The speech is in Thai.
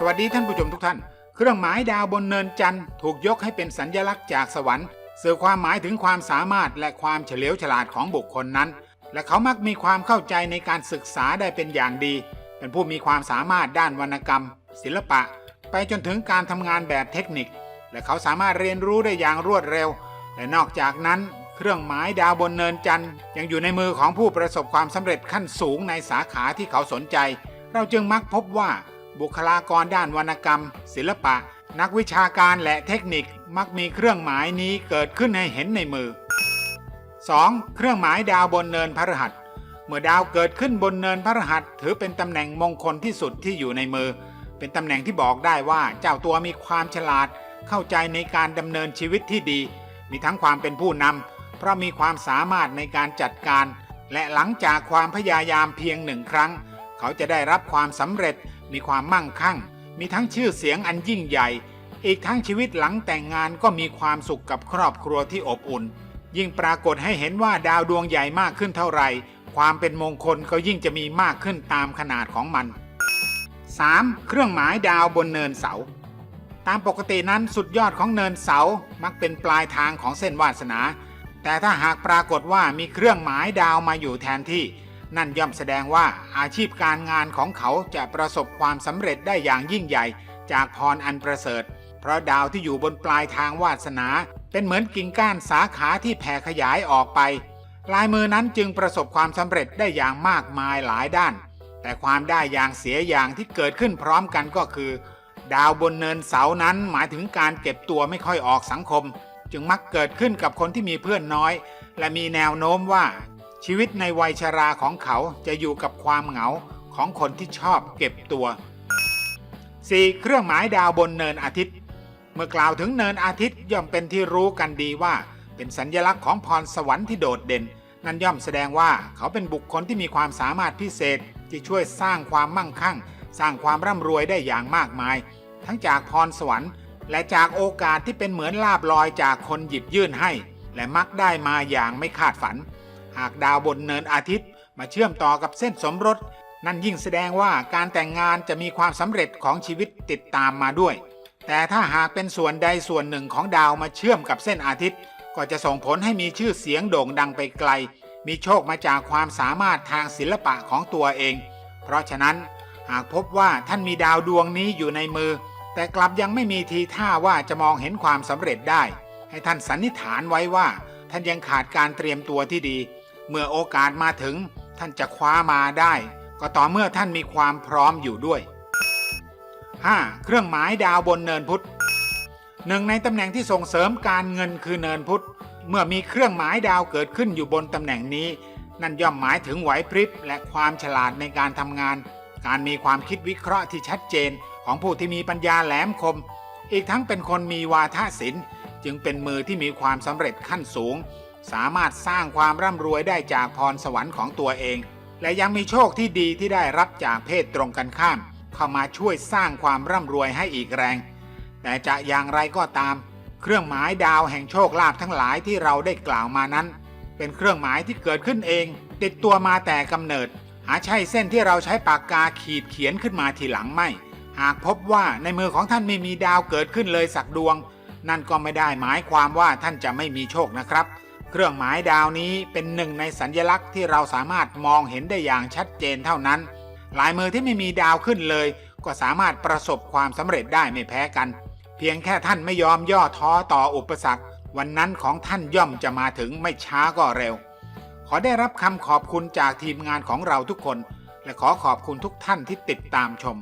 สวัสดีท่านผู้ชมทุกท่าน เครื่องหมายดาวบนเนินจันทร์ถูกยกให้เป็นสัญญลักษณ์จากสวรรค์สื่อความหมายถึงความสามารถและความเฉลียวฉลาดของบุคคลนั้น และเขามักมีความเข้าใจในการศึกษาได้เป็นอย่างดี เป็นผู้มีความสามารถด้านวรรณกรรม ศิลปะ ไปจนถึงการทำงานแบบเทคนิค และเขาสามารถเรียนรู้ได้อย่างรวดเร็ว และนอกจากนั้น เครื่องหมายดาวบนเนินจันทร์ยังอยู่ในมือของผู้ประสบความสำเร็จขั้นสูงในสาขาที่เขาสนใจ เราจึงมักพบว่า บุคลากรด้านวรรณกรรม ศิลปะ นักวิชาการและเทคนิคมักมีเครื่องหมายนี้เกิดขึ้นให้เห็นในมือ 2. เครื่องหมายดาวบนเนินพฤหัสเมื่อดาวเกิดขึ้นบนเนินพฤหัสถือเป็นตำแหน่งมงคลที่สุดที่อยู่ในมือ เป็นตำแหน่งที่บอกได้ว่าเจ้าตัวมีความฉลาด เข้าใจในการดำเนินชีวิตที่ดี มีทั้งความเป็นผู้นำเพราะมีความสามารถในการจัดการ และหลังจากความพยายามเพียงหนึ่งครั้ง เขาจะได้รับความสำเร็จ มีความมั่งคั่ง มีทั้งชื่อเสียงอันยิ่งใหญ่ อีกทั้งชีวิตหลังแต่งงานก็มีความสุขกับครอบครัวที่อบอุ่น ยิ่งปรากฏให้เห็นว่าดาวดวงใหญ่มากขึ้นเท่าไหร่ ความเป็นมงคลก็ยิ่งจะมีมากขึ้นตามขนาดของมัน 3. เครื่องหมายดาวบนเนินเสา ตามปกตินั้นสุดยอดของเนินเสามักเป็นปลายทางของเส้นวาสนา แต่ถ้าหากปรากฏว่ามีเครื่องหมายดาวมาอยู่แทนที่ นั่นย่อมแสดงว่าอาชีพการงานของเขาจะประสบความสำเร็จได้อย่างยิ่งใหญ่ จากพรอันประเสริฐ เพราะดาวที่อยู่บนปลายทางวาสนา เป็นเหมือนกิ่งก้านสาขาที่แผ่ขยายออกไป ลายมือนั้นจึงประสบความสำเร็จได้อย่างมากมายหลายด้าน แต่ความได้อย่างเสียอย่างที่เกิดขึ้นพร้อมกันก็คือ ดาวบนเนินเสานั้นหมายถึงการเก็บตัวไม่ค่อยออกสังคม จึงมักเกิดขึ้นกับคนที่มีเพื่อนน้อย และมีแนวโน้มว่า ชีวิตในวัยชราของเขาจะอยู่กับความเหงาของคนที่ชอบเก็บตัว 4. เครื่องหมายดาวบนเนินอาทิตย์ เมื่อกล่าวถึงเนินอาทิตย์ย่อมเป็นที่รู้กันดีว่า เป็นสัญลักษณ์ของพรสวรรค์ที่โดดเด่น นั่นย่อมแสดงว่าเขาเป็นบุคคลที่มีความสามารถพิเศษที่ช่วยสร้างความมั่งคั่ง สร้างความร่ำรวยได้อย่างมากมาย ทั้งจากพรสวรรค์ และจากโอกาสที่เป็นเหมือนลาบลอยจากคนหยิบยื่นให้ และมักได้มาอย่างไม่คาดฝัน หากดาวบนเนินอาทิตย์ มาเชื่อมต่อกับเส้นสมรส นั่นยิ่งแสดงว่าการแต่งงานจะมีความสำเร็จของชีวิตติดตามมาด้วย แต่ถ้าหากเป็นส่วนใดส่วนหนึ่งของดาวมาเชื่อมกับเส้นอาทิตย์ ก็จะส่งผลให้มีชื่อเสียงโด่งดังไปไกล มีโชคมาจากความสามารถทางศิลปะของตัวเอง เพราะฉะนั้นหากพบว่าท่านมีดาวดวงนี้อยู่ในมือ แต่กลับยังไม่มีทีท่าว่าจะมองเห็นความสำเร็จได้ ให้ท่านสันนิษฐานไว้ว่า ท่านยังขาดการเตรียมตัวที่ดี เมื่อโอกาสมาถึงท่านจะคว้ามาได้ ก็ต่อเมื่อท่านมีความพร้อมอยู่ด้วย 5. เครื่องหมายดาวบนเนินพุธหนึ่งในตำแหน่งที่ส่งเสริมการเงินคือเนินพุธเมื่อมีเครื่องหมายดาวเกิดขึ้นอยู่บนตำแหน่งนี้ นั่นย่อมหมายถึงไหวพริบและความฉลาดในการทำงาน การมีความคิดวิเคราะห์ที่ชัดเจน ของผู้ที่มีปัญญาแหลมคม อีกทั้งเป็นคนมีวาทศิลป์ จึงเป็นมือที่มีความสำเร็จขั้นสูง สามารถสร้างความร่ำรวยได้จากพรสวรรค์ของตัวเอง และยังมีโชคที่ดีที่ได้รับจากเพศตรงกันข้าม เข้ามาช่วยสร้างความร่ำรวยให้อีกแรง แต่จะอย่างไรก็ตาม เครื่องหมายดาวแห่งโชคลาภทั้งหลายที่เราได้กล่าวมานั้น เป็นเครื่องหมายที่เกิดขึ้นเอง ติดตัวมาแต่กำเนิด หาใช่เส้นที่เราใช้ปากกาขีดเขียนขึ้นมาทีหลังไม่ หากพบว่าในมือของท่านไม่มีดาวเกิดขึ้นเลยสักดวง นั่นก็ไม่ได้หมายความว่าท่านจะไม่มีโชคนะครับ เครื่องหมายดาวนี้เป็นหนึ่งในสัญลักษณ์ที่เราสามารถมองเห็นได้อย่างชัดเจนเท่านั้น ลายมือที่ไม่มีดาวขึ้นเลย ก็สามารถประสบความสำเร็จได้ไม่แพ้กัน เพียงแค่ท่านไม่ยอมย่อท้อต่ออุปสรรค วันนั้นของท่านย่อมจะมาถึงไม่ช้าก็เร็ว ขอได้รับคำขอบคุณจากทีมงานของเราทุกคน และขอขอบคุณทุกท่านที่ติดตามชม